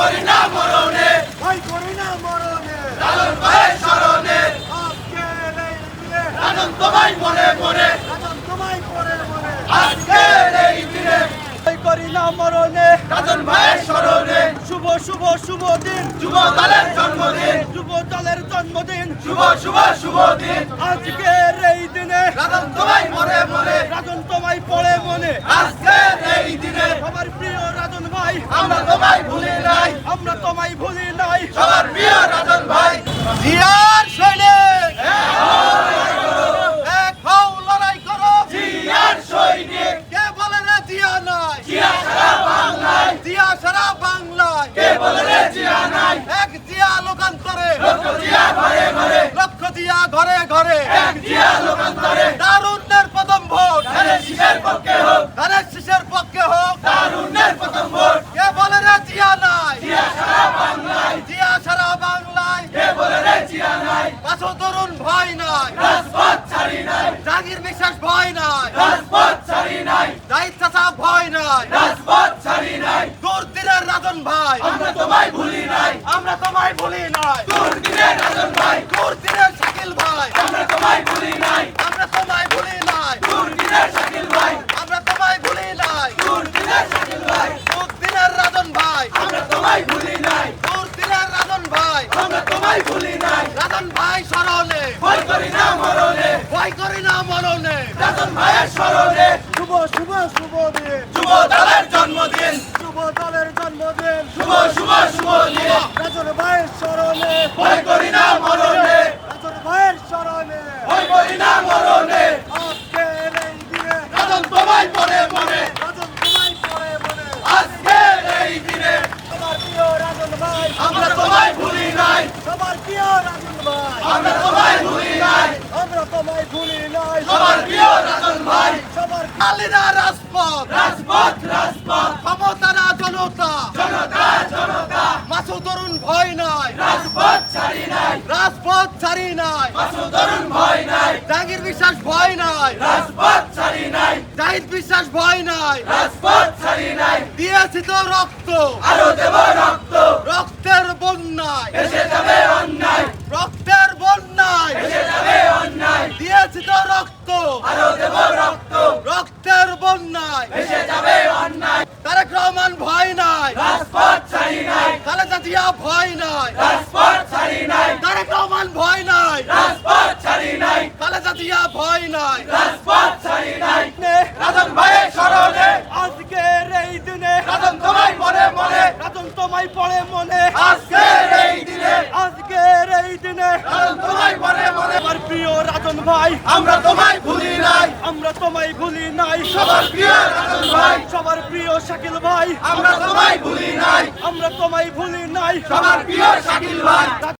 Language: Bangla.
করি না মরণে। ভয় করি না মরণে। লালন ভাই স্মরণে লালন তোমায় মনে মনে। লালন তোমায় মনে আজকে এই দিনে ভয় করি না মরণে। লালন শুভ শুভ শুভ দিন। যুব দলের জন্মদিন। যুব দলের জন্মদিন। শুভ শুভ ভাই তরুণ ভয় নাই। রাজপথ ছাড়ি নাই। জাগির বিশ্বাস ভয় নাই। রাজপথ ছাড়ি নাই। দায়িত্ব চাপ ভয় নাই। রাজপথ ছাড়ি নাই। দুর্দিনের রাজন ভাই। আমরা তোমায় ভুলি নাই। আমরা তোমায় ভুলি নাই। দুর্দিনের রাজন ভাই। দুর্দিনের শাকিল ভাই। আমরা তোমায় ভুলি নাই। আমরা তোমায় ভুলি নাই। দুর্দিনের শাকিল ভাই। আমরা তোমায় ভুলি নাই। দুর্দিনের শাকিল ভাই। দুর্দিনের রাজন ভাই। আমরা তোমায় ভুলি নাই। ভাই আমরা তোমায় ভুলি নাই। রাজন ভাই স্মরণে। ভয় করি না মরণে। ভয় করি না মরণে। রাজন ভাইয়ের স্মরণে। শুভ শুভ শুভ দিন। যুব দলের জন্মদিন। শুভ দলের জন্মদিন। শুভ শুভ শুভ দিন। রাজন ভাইয়ের স্মরণে। ভয় করি না মরণে। রাজন ভাইয়ের স্মরণে। ভয় করি না মরণে। আজকের এই দিনে। রাজন তোমায় মনে মনে। রাজন তোমায় পরে মনে। আজকের এই দিনে। সবার প্রিয় রাজন ভাই। আমরা নাই প্রিয় রাজন ভাই। আমরা তোমায় ভুলি নাই। আমরা তোমায় ভুলি নাই। সবার প্রিয় রাজন ভাই। সবার কালিনা রাজপথ। রাজপথ রাজপথ। ক্ষমতা জনতা। জনতা জনতা। মাসু তরুণ ভয় নাই। রাজপথ ছাড়ি নাই। রাজপথ ছাড়ি নাই। পাশু তরুণ ভয় নাই। জাহাঙ্গীর বিশ্বাস ভয় নাই। রাজপথ ছাড়ি নাই। জাহিদ বিশ্বাস ভয় নাই। রাজপথ ছাড়ি নাই। দিয়েছি তো রক্ত। আরও দেব রক্ত। রক্তের বন্যায়। এসে যাবে অন্যায় রক্তের বন্যায় এসে যাবে অন্যায় দিয়েছি তো রক্ত আরও দেব রক্ত। রক্তের বন্যায়। এসে যাবে অন্যায়। তারেক রহমান ভয় নাই। রাজপথ ছাড়ি নাই। খালেদা জিয়া ভয় নাই। রাজপথ ছাড়ি নাই। তারেক রহমান ভয় নাই। রাজপথ ছাড়ি নাই। খালেদা জিয়া ভয় নাই। রাজপথ ছাড়ি নাই। রাজন ভাইয়ের স্মরণে। আজকের এই দিনে। রাজন তোমায় মনে মনে। রাজন তোমায় পড়ে মনে। আজকের এই দিনে। আজকের এই দিনে। রাজন তোমায় মনে মনে। আমার প্রিয় রাজন ভাই। আমরা তোমায় নাই। আমরা তোমায় ভুলি নাই। সবার প্রিয় রাজন ভাই। সবার প্রিয় শাকিল ভাই। আমরা তোমায় ভুলি নাই। আমরা তোমায় ভুলি নাই। সবার প্রিয় শাকিল ভাই।